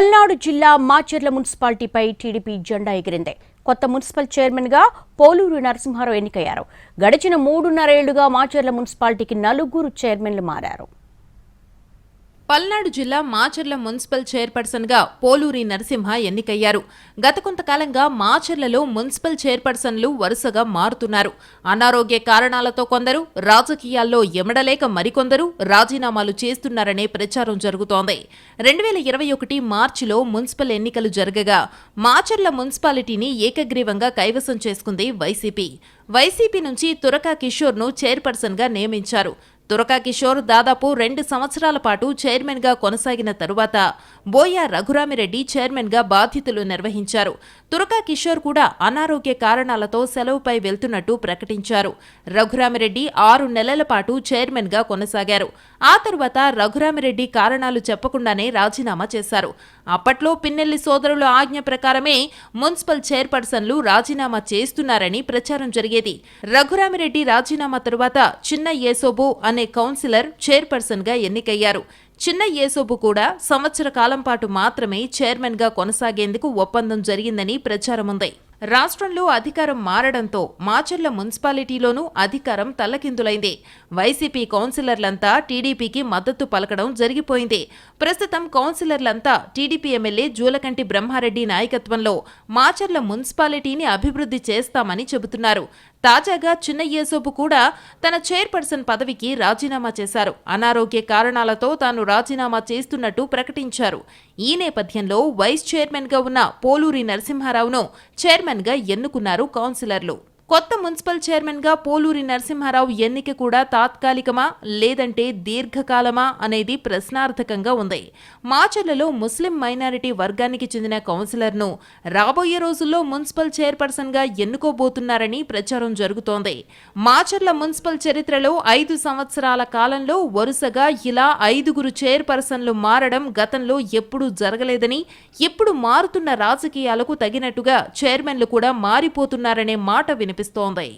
పల్నాడు జిల్లా మాచర్ల మున్సిపాలిటీపై టీడీపీ జెండా ఎగిరింది. కొత్త మున్సిపల్ చైర్మన్గా పోలూరు నరసింహారావు ఎన్నికయ్యారు. గడిచిన మూడున్నరేళ్ళుగా మాచర్ల మున్సిపాలిటీకి నలుగురు చైర్మన్లు మారారు. పల్నాడు జిల్లా మాచర్ల మున్సిపల్ చైర్పర్సన్గా పోలూరి నరసింహ ఎన్నికయ్యారు. గత కొంతకాలంగా మాచర్లలో మున్సిపల్ చైర్పర్సన్లు వరుసగా మారుతున్నారు. అనారోగ్య కారణాలతో కొందరు రాజకీయాల్లో ఎమడలేక మరికొందరు రాజీనామాలు చేస్తున్నారనే ప్రచారం జరుగుతోంది. రెండు వేల ఇరవై ఒకటి మార్చిలో మున్సిపల్ ఎన్నికలు జరగగా మాచర్ల మున్సిపాలిటీని ఏకగ్రీవంగా కైవసం చేసుకుంది వైసీపీ. వైసీపీ నుంచి తురకా కిషోర్ను చైర్పర్సన్గా నియమించారు. తురకా కిషోర్ దాదాపు రెండు సంవత్సరాల పాటు చైర్మన్గా కొనసాగిన తరువాత బోయా రఘురామిరెడ్డి చైర్మన్గా బాధ్యతలు నిర్వహించారు. తురకా కిషోర్ కూడా అనారోగ్య కారణాలతో సెలవుపై వెళ్తున్నట్టు ప్రకటించారు. రఘురామిరెడ్డి ఆరు నెలల పాటు చైర్మన్గా కొనసాగారు. ఆ తరువాత రఘురామిరెడ్డి కారణాలు చెప్పకుండానే రాజీనామా చేశారు. అప్పట్లో పిన్నెల్లి సోదరుల ఆజ్ఞ ప్రకారమే మున్సిపల్ చైర్పర్సన్లు రాజీనామా చేస్తున్నారని ప్రచారం జరిగేది. రఘురామిరెడ్డి రాజీనామా తరువాత చిన్న యేసోబు అనే కౌన్సిలర్ చైర్పర్సన్గా ఎన్నికయ్యారు. చిన్న ఏసోబు కూడా సంవత్సర కాలం పాటు మాత్రమే చైర్మన్గా కొనసాగేందుకు ఒప్పందం జరిగిందని ప్రచారముంది. రాష్ట్రంలో అధికారం మారడంతో మాచర్ల మున్సిపాలిటీలోనూ అధికారం తల్లకిందులైంది. వైసీపీ కౌన్సిలర్లంతా టీడీపీకి మద్దతు పలకడం జరిగిపోయింది. ప్రస్తుతం కౌన్సిలర్లంతా టీడీపీ ఎమ్మెల్యే జూలకంటి బ్రహ్మారెడ్డి నాయకత్వంలో మాచర్ల మున్సిపాలిటీని అభివృద్ధి చేస్తామని చెబుతున్నారు. తాజాగా చిన్న యేసోపు కూడా తన చైర్పర్సన్ పదవికి రాజీనామా చేశారు. అనారోగ్య కారణాలతో తాను రాజీనామా చేస్తున్నట్టు ప్రకటించారు. ఈ నేపథ్యంలో వైస్ చైర్మన్గా ఉన్న పోలూరి నరసింహారావును చైర్మన్గా ఎన్నుకున్నారు కౌన్సిలర్లు. కొత్త మున్సిపల్ చైర్మన్గా పోలూరి నరసింహారావు ఎన్నిక కూడా తాత్కాలికమా లేదంటే దీర్ఘకాలమా అనేది ప్రశ్నార్థకంగా ఉంది. మాచర్లలో ముస్లిం మైనారిటీ వర్గానికి చెందిన కౌన్సిలర్ను రాబోయే రోజుల్లో మున్సిపల్ చైర్పర్సన్గా ఎన్నుకోబోతున్నారని ప్రచారం జరుగుతోంది. మాచర్ల మున్సిపల్ చరిత్రలో ఐదు సంవత్సరాల కాలంలో వరుసగా ఇలా ఐదుగురు చైర్పర్సన్లు మారడం గతంలో ఎప్పుడూ జరగలేదని ఇప్పుడు మారుతున్న రాజకీయాలకు తగినట్టుగా చైర్మన్లు కూడా మారిపోతున్నారనే మాట వినిపిస్తోంది